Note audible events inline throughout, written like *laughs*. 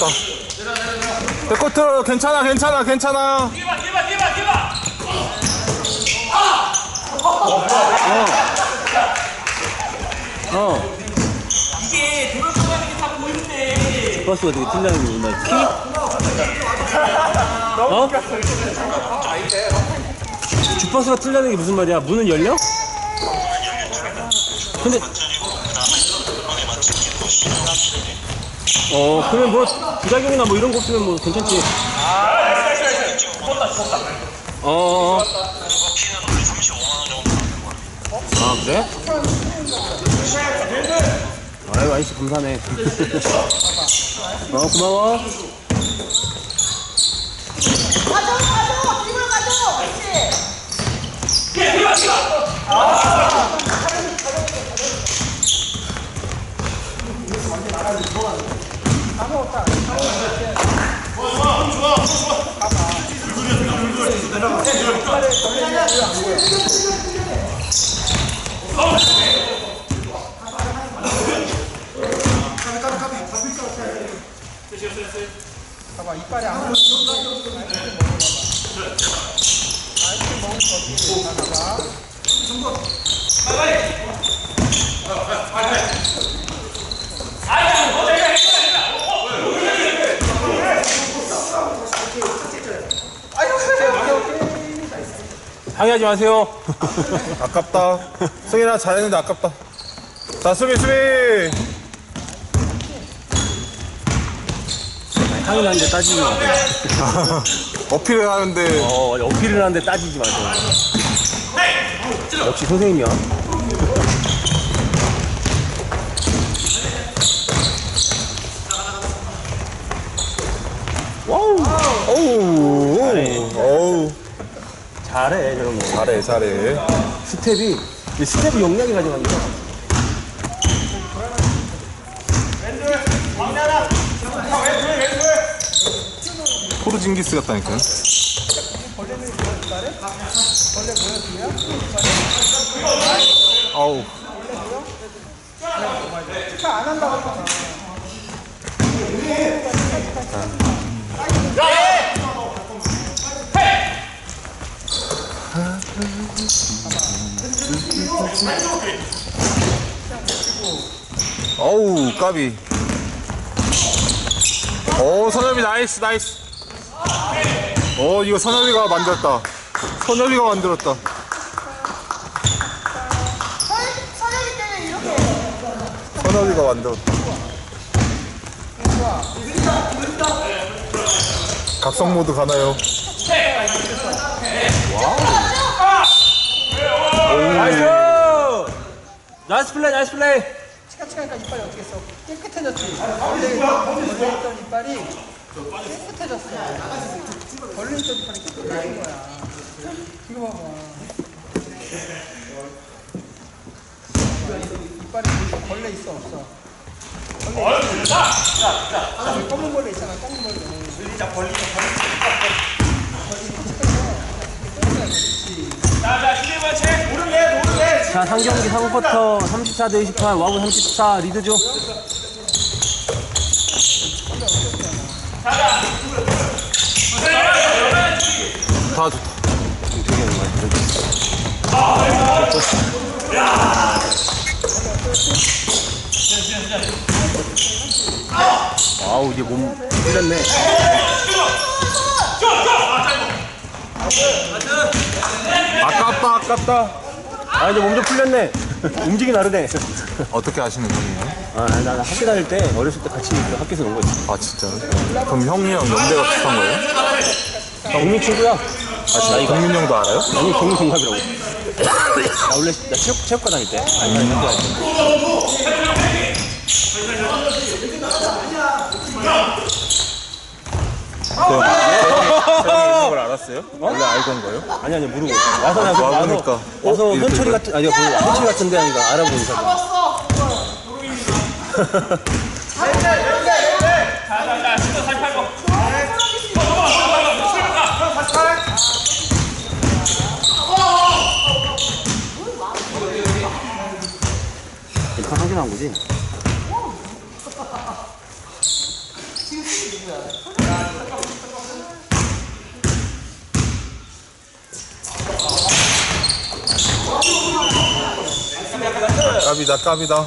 아, 아깝다. 백코트 괜찮아, 괜찮아, 괜찮아. 어. 이게 도로가는 게다 보이는데. 버스가 되게 팀장님 누나 키? 어? 주파수가 틀리는 게 무슨 말이야? 문은 열려? 근데 어 그러면 뭐 부작용이나 뭐 이런 거 없으면 뭐 괜찮지 어, 어. 아 그래? 아유 아이씨 감사네 *laughs* 어 고마워 방해하지 마세요. 아깝다. 승현아 잘했는데 아깝다. 자, 수비, 수비. 나는데 따지지 마세요. *laughs* 어필을 하는데. 어 어필을 하는데 따지지 마세요. 역시 선생님이야. 와우. 어우, 어우, 잘해 저런 거 잘해, 잘해. 스텝이 이 스텝이 용량이 가져가는 거야 포르징기스 같다니까. 아우. 어우, 까비. 오, 선엽이 나이스, 나이스. 어, 이거 선엽이가 만들었다. 선엽이가 만들었다. 선엽이가 만들었다. 각성 모드 가나요? 나이 나이스 플레이 나이스 플레이 치카치카니까 이빨이 어떻게 써? 깨끗해졌지. 원래 있던 이빨이 깨끗해졌어. 원래 있던 이빨이 깨끗해진 거야. 이거 봐봐. 이빨이? 벌레 있어 없어? 벌레 있어. 저기 검은 벌레 있잖아. 검은 벌레. 벌리자 벌리자 자 상경기 3쿼터 34 대 28 와우 34 리드죠 다 좋다. 아우 이제 몸 풀렸네 아깝다, 아깝다. 아 이제 몸 좀 풀렸네. 움직이 다르네. 어떻게 아시는 분이에요? 아나 학교 다닐 때 어렸을 때 같이 그 학교에서 논 거지. 아, 진짜요? 그럼 형이랑 연대가 비슷한 거예요? 경민 친구야. 아, 진짜? 동민 형도 알아요? 아니 경민 동갑이라고. 나 원래 나 체육, 체육과 다닐 때. 아니 아니 학교 다닐 때 걸 알았어요? 원래 알고 거예요? 아니 아니 모르고 와서 내가 와서 와서, 와서 현철이 같은 아니 그 현철이 같은 데 아닌가 알아보는 사람 잡았어. 맨날 맨날 맨날. 자자자 진짜 살펴 거. 확인한 거지? 말고.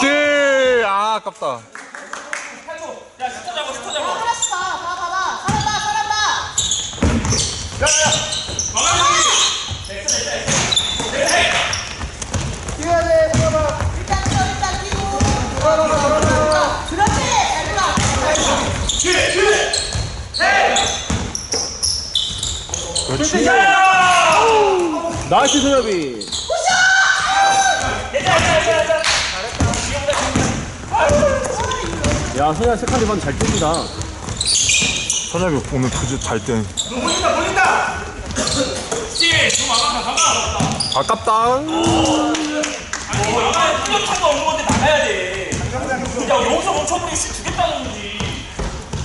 굿디 아 아깝다 팔고. 야, 슈터 잡아, 슈터 잡아. 하나씩 봐. 봐, 봐봐. 잘한다, 잘한다. 뛰어야 돼, 뛰어봐. 일단 뛰어, 일단 뛰고. 그렇지. 잘 뛰어. 그렇지. 나이스 소엽이. 야, 소야 세컨 리바운드 잘 뛴다. 선엽이 오늘 그저 잘때 몰린다, 몰린다. 씨, 좀 아깝다, 아니, 나가야 뚜렷한 없는 건데 나가야 돼. 야, 여기서 멈춰버리면.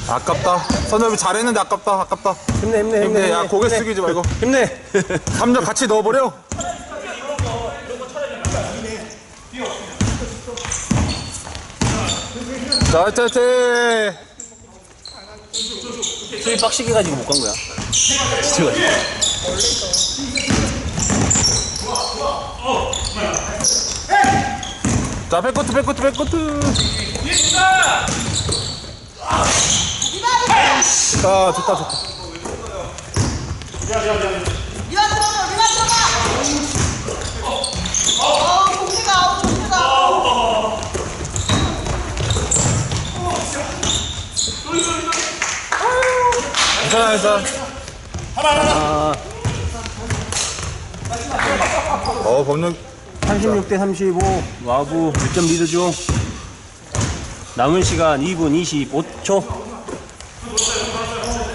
아깝다. 선엽이 잘했는데 아깝다. 아깝다. 힘내, 힘내, 힘내 야 고개 숙이지 말고. *laughs* 힘내. 3점 같이 넣어버려. 자 화이팅 화이팅! 수비 빡시게 가지고 못 간 거야. 지쳐가지고. 자 백코트 백코트 백코트 예수가! 자 좋다 좋다. 리바 들어가, 리바 들어가. 어, 공기가 아웃, 아웃. 괜찮아 괜찮아. 어 법령 36대 35 와부 1점 리드 중 남은 시간 2분 25초 오초오초 어우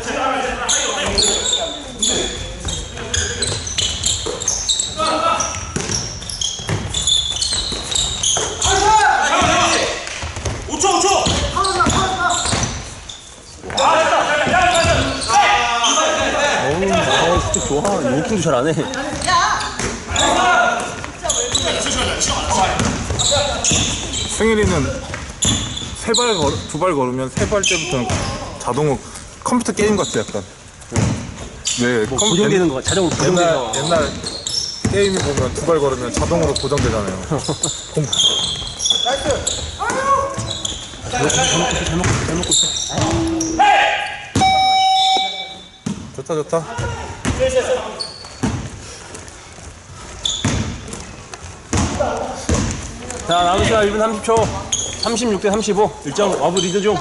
진짜 좋아 워킹도 잘 안 해 승일이는 세 발 걸, 두 발 걸으면 세 발 때부터는 자동으로 컴퓨터 게임 같아 약간. 네 뭐 컴- 고정되는 거 자동으로 옛날 옛날 게임이 보면 두 발 걸으면 자동으로 고정되잖아요. 공, 좋다 좋다. 자 남은 시간 1분 30초 36 대 35 1점 와부 리드 중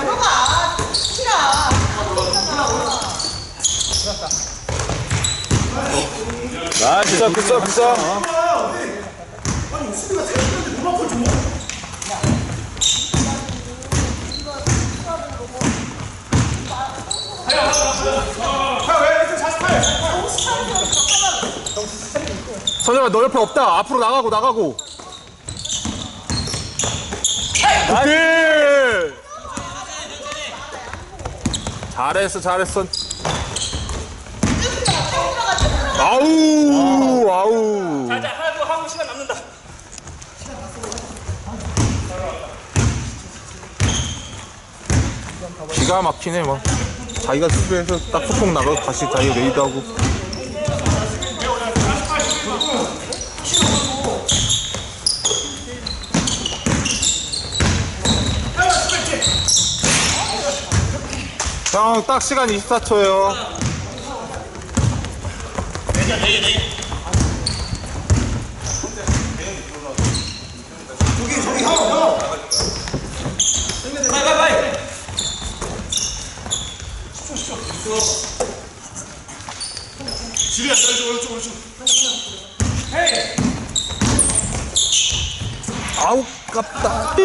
들어가. 치라. 나이스 비싸 비싸 비싸. 선영아 너 옆에 없다. 앞으로 나가고 나가고. 오케이 잘했어 잘했어 아우 아우. 자, 자, 하나 더 하고 시간 남는다. 기가 막히네 막 자기가 수비해서 딱 소통 나가고 다시 자기가 레이드하고. 형 딱 시간 24초 아우 깝다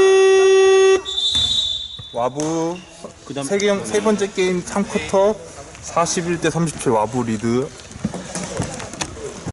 와부. 그다음 세, 개, 세 번째 게임 3쿼터. 41대 37 와부 리드